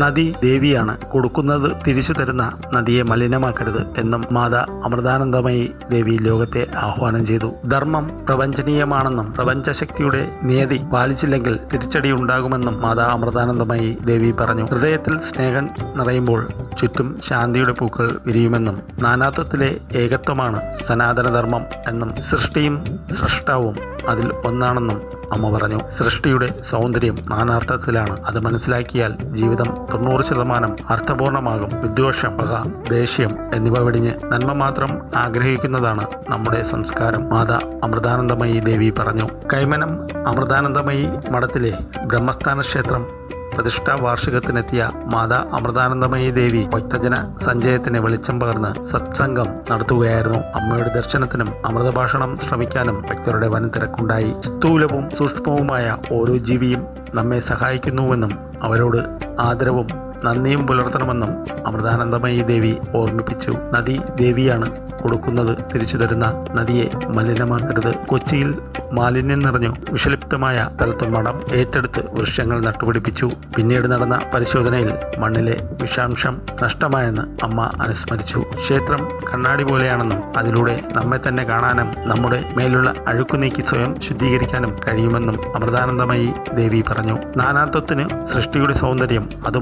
നദി ദേവിയാണ് കൊടുക്കുന്നത് തിരിച്ചു തരുന്ന നദിയെ മലിനമാക്കരുത് എന്നും മാതാ അമൃതാനന്ദമയി ദേവി ലോകത്തെ ആഹ്വാനം ചെയ്തു. ധർമ്മം പ്രപഞ്ചനീയമാണെന്നും പ്രപഞ്ചശക്തിയുടെ നിയതി പാലിച്ചില്ലെങ്കിൽ തിരിച്ചടി ഉണ്ടാകുമെന്നും മാതാ അമൃതാനന്ദമയി ദേവി പറഞ്ഞു. ഹൃദയത്തിൽ സ്നേഹം നിറയുമ്പോൾ ചുറ്റും ശാന്തിയുടെ പൂക്കൾ വിരിയുമെന്നും നാനാത്വത്തിലെ ഏകത്വമാണ് സനാതനധർമ്മം എന്നും സൃഷ്ടിയും സൃഷ്ടാവും അതിൽ ഒന്നാണെന്നും അമ്മ പറഞ്ഞു. സൃഷ്ടിയുടെ സൗന്ദര്യം നാനാർത്ഥത്തിലാണ് അത് മനസ്സിലാക്കിയാൽ ജീവിതം തൊണ്ണൂറ് ശതമാനം അർത്ഥപൂർണമാകും. വിദ്വേഷം പക ദേഷ്യം എന്നിവ വെടിഞ്ഞ് നന്മ മാത്രം ആഗ്രഹിക്കുന്നതാണ് നമ്മുടെ സംസ്കാരം. മാതാ അമൃതാനന്ദമയി ദേവി പറഞ്ഞു. കൈമനം അമൃതാനന്ദമയി മഠത്തിലെ ബ്രഹ്മസ്ഥാന ക്ഷേത്രം പ്രതിഷ്ഠാ വാർഷികത്തിനെത്തിയ മാതാ അമൃതാനന്ദമയി ദേവി ഭക്തജന സഞ്ചയത്തിന് വെളിച്ചം പകർന്ന് സത്സംഗം നടത്തുകയായിരുന്നു. അമ്മയുടെ ദർശനത്തിനും അമൃതഭാഷണം ശ്രമിക്കാനും ഭക്തരുടെ വൻ തിരക്കുണ്ടായി സ്ഥൂലവും സൂക്ഷ്മവുമായ ഓരോ ജീവിയും നമ്മെ സഹായിക്കുന്നുവെന്നും അവരോട് ആദരവും നന്ദിയും പുലർത്തണമെന്നും അമൃതാനന്ദമയി ദേവി ഓർമ്മിപ്പിച്ചു. നദി ദേവിയാണ് കൊടുക്കുന്നത്. തിരിച്ചു തരുന്ന നദിയെ മലിനമാക്കരുത്. കൊച്ചിയിൽ മാലിന്യം നിറഞ്ഞു വിഷലിപ്തമായ സ്ഥലത്ത് മഠം ഏറ്റെടുത്ത് വൃക്ഷങ്ങൾ നട്ടുപിടിപ്പിച്ചു. പിന്നീട് നടന്ന പരിശോധനയിൽ മണ്ണിലെ വിഷാംശം നഷ്ടമായെന്ന് അമ്മ അനുസ്മരിച്ചു. ക്ഷേത്രം കണ്ണാടി പോലെയാണെന്നും അതിലൂടെ നമ്മെ തന്നെ കാണാനും നമ്മുടെ മേലുള്ള അഴുക്കു നീക്കി സ്വയം ശുദ്ധീകരിക്കാനും കഴിയുമെന്നും അമൃതാനന്ദമയി ദേവി പറഞ്ഞു. നാനാത്വത്തിന് സൃഷ്ടിയുടെ സൗന്ദര്യം അത്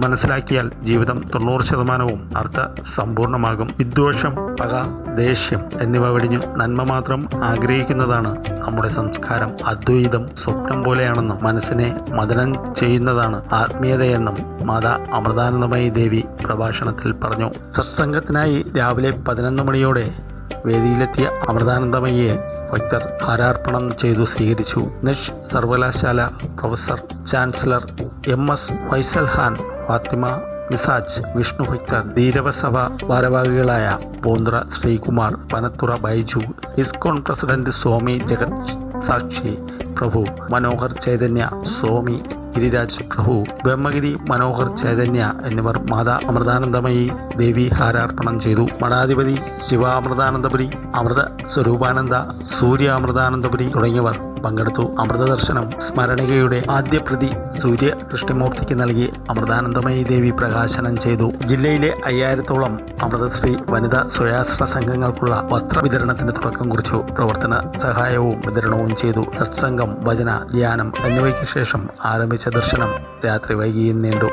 മനസ്സിലാക്കിയാൽ ജീവിതം തൊണ്ണൂറ് ശതമാനവും അർത്ഥ സമ്പൂർണമാകും. വിദ്വേഷം പക ദേഷ്യം എന്നിവ വെടിഞ്ഞു നന്മ മാത്രം ആഗ്രഹിക്കുന്നതാണ് നമ്മുടെ സംസ്കാരം. അദ്വൈതം സ്വപ്നം പോലെയാണെന്നും മനസ്സിനെ മദനം ചെയ്യുന്നതാണ് ആത്മീയതയെന്നും മാതാ അമൃതാനന്ദമയി ദേവി പ്രഭാഷണത്തിൽ പറഞ്ഞു. സത്സംഗത്തിനായി രാവിലെ പതിനൊന്ന് മണിയോടെ വേദിയിലെത്തിയ അമൃതാനന്ദമയ്യെ ഭക്തർ ഹാരാർപ്പണം ചെയ്തു സ്വീകരിച്ചു. നിഷ് സർവകലാശാല professor chancellor M S Faisal Khan Fathima Misaj Vishnu ഭക്തർ ധീരവസഭ ഭാരവാഹികളായ പോന്ത്ര ശ്രീകുമാർ പനത്തുറ ബൈജു ഇസ്കോൺ പ്രസിഡന്റ് സ്വാമി ജഗത് സാക്ഷി പ്രഭു മനോഹർ ചൈതന്യ സ്വാമി ഗിരിരാജ് പ്രഭു ബ്രഹ്മഗിരി മനോഹർ ചൈതന്യ എന്നിവർ മാതാ അമൃതാനന്ദമയി ദേവി ഹാരാർപ്പണം ചെയ്തു. മഠാധിപതി ശിവാമൃതാനന്ദപുരി അമൃത സ്വരൂപാനന്ദ സൂര്യ അമൃതാനന്ദപുരി തുടങ്ങിയവർ പങ്കെടുത്തു. അമൃതദർശനം സ്മരണികയുടെ ആദ്യ പ്രതി സൂര്യ കൃഷ്ണമൂർത്തിക്ക് നൽകി അമൃതാനന്ദമയി ദേവി പ്രകാശനം ചെയ്തു. ജില്ലയിലെ അയ്യായിരത്തോളം അമൃതശ്രീ വനിതാ സ്വയാശ്ര സംഘങ്ങൾക്കുള്ള വസ്ത്ര വിതരണത്തിന് തുടക്കം കുറിച്ചു. പ്രവർത്തന സഹായവും വിതരണവും ചെയ്തു. സത്സംഗം ഭജന ധ്യാനം എന്നിവയ്ക്ക് ശേഷം ആരംഭിച്ച ദർശനം രാത്രി വൈകിയും നീണ്ടു.